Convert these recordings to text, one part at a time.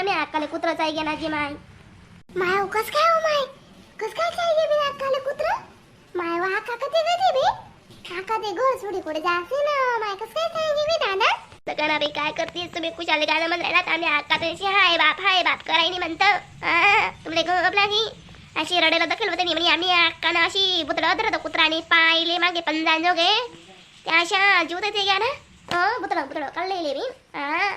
गाणं अक्काले कुत्र चाय गेला जी माय माय कस काय हो माय कस काय चाय गे बिना अक्काले कुत्र? माय वा अक्का कधी कधी बे. अक्का ते घर सोडी कुठे जासे ना माय कस काय चाय गे बी दादा सगळं बी काय करते तुम्ही? कुशाले गाणं म्हणताय ना आम्ही अक्का त्यांची हाय बाप हाय बाप कराय नाही म्हणतं तुमले गपला नाही अशी रडेला दखल होते म्हणजे आम्ही अक्कानं अशी बुतडं धरत कुत्राने आणि पाहिले मागे पंजान जोगे त्या अशा जीवत ते घ्या ना हो, अ बुतडं बुतडं कळलेले मी हा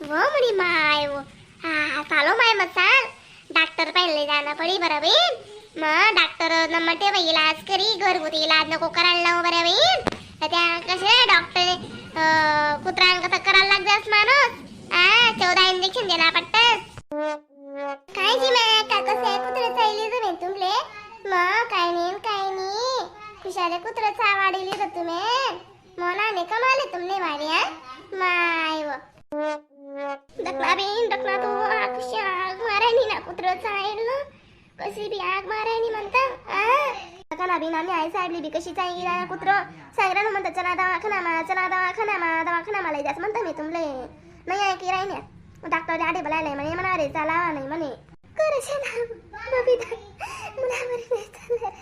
व म्हणे माय व हा चालो माय मग चाल डॉक्टर पहिले जाणं पडी बरं बहीण मग डॉक्टर नंबर ठेवा इलाज करी घरगुती इलाज नको करायला लावू बरं बहीण तर त्या कसे डॉक्टर कुत्रा कसं करायला लागजास माणूस? हा चौदा इंजेक्शन देणार पट्टस काय जी मॅ का कसं आहे? कुत्रे चालली तुम्ही तुमले? मग काय नाही काय नाही खुशाले कुत्रे चावाडीली तर तुम्ही. मला नाही कमाले तुमने वाड्या माय कुत्र चाईल ना कशी बी आग मारायनी म्हणता डकाला बिना आम्ही आई साहेबली बी कशी चाई ना कुत्र? सांगरा म्हणता चला दवाखाना मा चला दवाखाना मा दवाखाना मला जास म्हणता मी तुमले. नाही ऐकी राहिन्या? डॉक्टर आडे बोलायला म्हणे म्हणा रे चला नाही म्हणे. करशे ना बबिता मुलावर नाही चालणार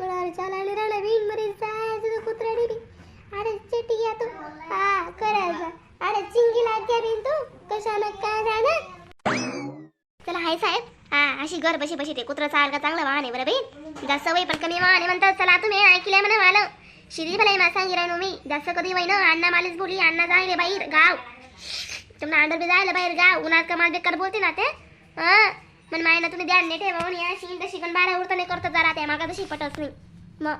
मुलावर चालायला राहिला बीन मरे जायचं कुत्र्याने बी अरे चेटी घ्या तू हा करायचा अरे चिंगी लागते बिन तू कशाला काय जाणार चला हाय साहेब? हा अशी घर बशी बशी ते कुत्र चाल का चांगलं आहे बरं बाई. जास्त वय पण कमी वाहने म्हणतात. चला तुम्ही ऐकले म्हणा मला शिरी भलाई मा सांगी राहिनो मी. जास्त कधी वय ना अण्णा मालीच बोली अण्णा जायले बाहेर गाव. तुम्हाला अंडर बी जायला बाहेर गाव. उन्हात कमाल बेकार बोलते ना ते. हा पण मायना तुम्ही ध्यान नाही ठेवा या शिन तशी पण बारा उरता नाही करतो जरा त्या मागा तशी पटच नाही. मग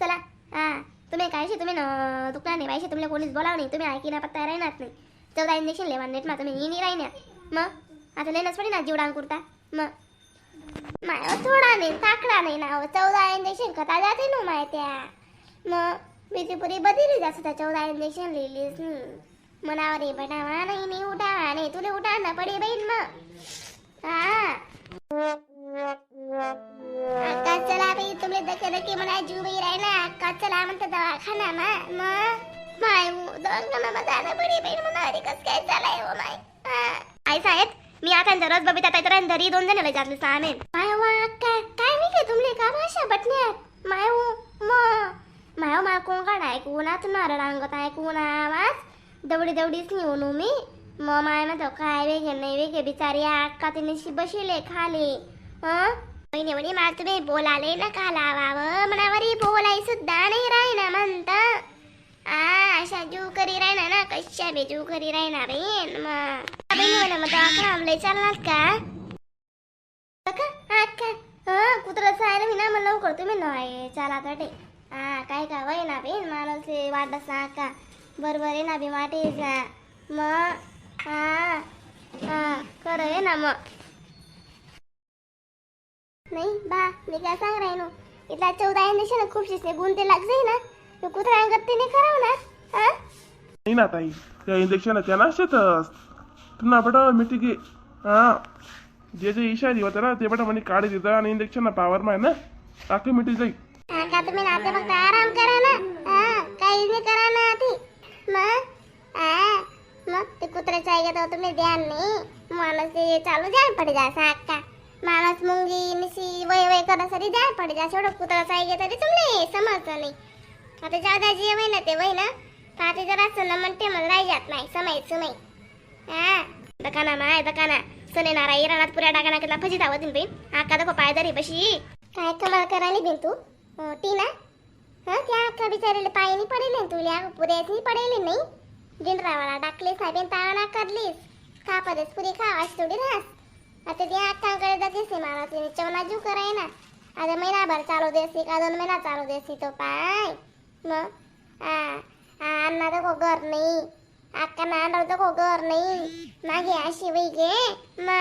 चला. हा तुम्ही काय तुम्ही न दुखणार नाही पाहिजे तुम्हाला कोणीच बोलाव नाही. तुम्ही ऐकिना पत्ता राहणार नाही. चौदा इंजेक्शन लेवा नेट मा तुम्ही. येणी नाही राहिना मग आता लेनच पडे ना जीवडांग कुर्ता. मग माय थोडा नाही ताकडा नाही ना चौदा इंजेक्शन कथा जाते ना माय त्या मग मी ती पुरी बदिली जास्त त्या चौदा इंजेक्शन लिहिलीस नाही. मनावर हे बनावा नाही नाही उठावा नाही तुला उठा ना पडे बहीण मग हा. अक्का चला बाई तुम्ही दके दके म्हणा जीव बाई राही ना अक्का चला म्हणतो दवाखाना मा मग माय दवाखाना मा जाणं पडे बाई म्हणा अरे कस काय चालाय हो माय आई साहेब मी आता रस बबी ताई तर धरी दोन जण लय जातले सामे माय वा काय काय मी काय तुमले? का भाषा बटण्यात? माय हो म. माय मा कोण काढ ऐकून आता नारळ अंगत ऐकून आवाज दवडी दवडीच नेऊन मी मग माय ना तो काय वेगळे नाही वेगळे बिचारी अक्का तिने बशिले खाले. हं महिने म्हणे मला तुम्ही बोलाले ना का लावावं म्हणावरी बोलाय सुद्धा नाही राहिना म्हणता. आ अशा जीव करी राहिना ना कशा बी जीव करी राहिना बहीण मग बहिणी मग दवाखाना चालणार का का मी ना मला लवकर तुम्ही नाही चला हा काय का वय ना बहीण माणूस वाट का बरोबर आहे ना बी वाटे जा मग हा हा खरं आहे ना मग नाही बा मी काय सांग राहिनो इथला चौदा इंजेक्शन खूप शिसे गुण ते लागते ना तो कुत्रा गत्तीने करावं ना हा नाही ना ताई त्या इंजेक्शन त्यांना शेतस बट मिठी घे हा जे जे इशारी होतं ना ते पण म्हणे काढी देतं आणि इंजेक्शन पावर माय ना टाकी मिठी जाई का तुम्ही नाते फक्त आराम करा ना काही नाही करा ना आधी मग मग ते कुत्र्याचं ऐकत तुम्ही ध्यान नाही माणूस ते चालू द्या पडे जा असा माणूस मुंगी मिशी वय वय करासाठी द्या पडे जा एवढं कुत्र्याचं ऐकत तरी तुम्ही समजतं नाही आता जादा जे वय ना ते वय ना तर आता जरा असं ना म्हणते मला राही जात नाही समय समय हा दकाना माय दकाना सने नारा इराणात पुऱ्या डागाना केला फजी धावत बी आका दाखव पायदारी बशी काय कमाल करायला बिन तू अं, टीना हा त्या अक्का बिचारीला पायनी पडेल तुला पुऱ्याच पडेल नाही गिंडरावाला टाकले साहेबीन ताळा करलीस कापदेस पुरी खावास थोडी रास आता त्या अक्कांकडे जातेस मला तिने चवना जीव कराय ना आता महिनाभर चालू देसी का दोन महिना चालू देसी तो पाय मग आ हा अण्णा तर घर नाही अक्का ना आणलं नाही. मागे अशी मा.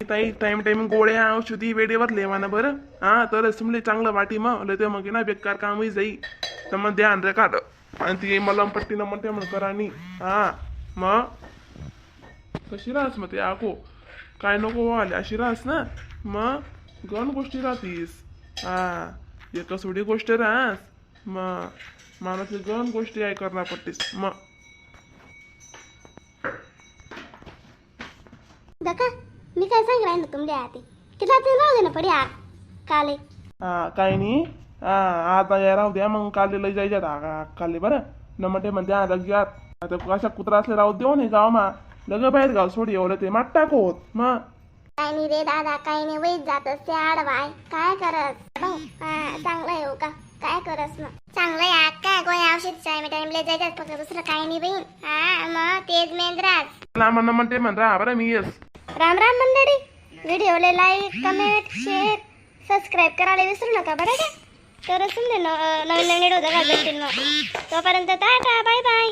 ताई टाइम टाइम गोळ्या औषधी वेळेवर लेवाना बरं. हा तरच तुमले चांगलं वाटी मग लय ते मग ना बेकार कामही जाई. तर मग ध्यान रे काढ. आणि ती मलम पट्टी न म्हणते म्हण करानी हा मग कशी राहस मग ते? आको काय नको हो आले. अशी राहस ना? मग गण गोष्टी राहतीस. हा एक सोडी गोष्ट राहस. मग माणूस गण गोष्टी आहे पट्टीस मग दका मी काय सांग राहिलो तुमल्या आधी की रात्री राहू दे ना पडी आ काले हा काही नाही हा आता या राहू द्या मग काल लई जायच्यात हा काले बरं न म्हणते म्हणते हा लग्यात आता कशा कुत्रा असले राहू देऊ नाही गाव मा लग बाहेर गाव सोडी एवढं ते मात टाकवत मग काय नाही रे दादा काय नाही वैद जात असते आडवाय काय करस हा चांगलं आहे हो का काय करस ना चांगलं आहे काय कोणी औषध टाइम टाइमला जायचं फक्त दुसरं काही नाही बहीण हा मग तेच मेंद्राज म्हणणं म्हणते म्हण राहा बरं मी येस राम राम मंडळी. व्हिडिओला लाईक कमेंट शेअर सबस्क्राईब करायला विसरू नका बरं का? तर समजेल नवीन नवीन व्हिडिओ बघा भेटतील मग. तोपर्यंत टाटा बाय बाय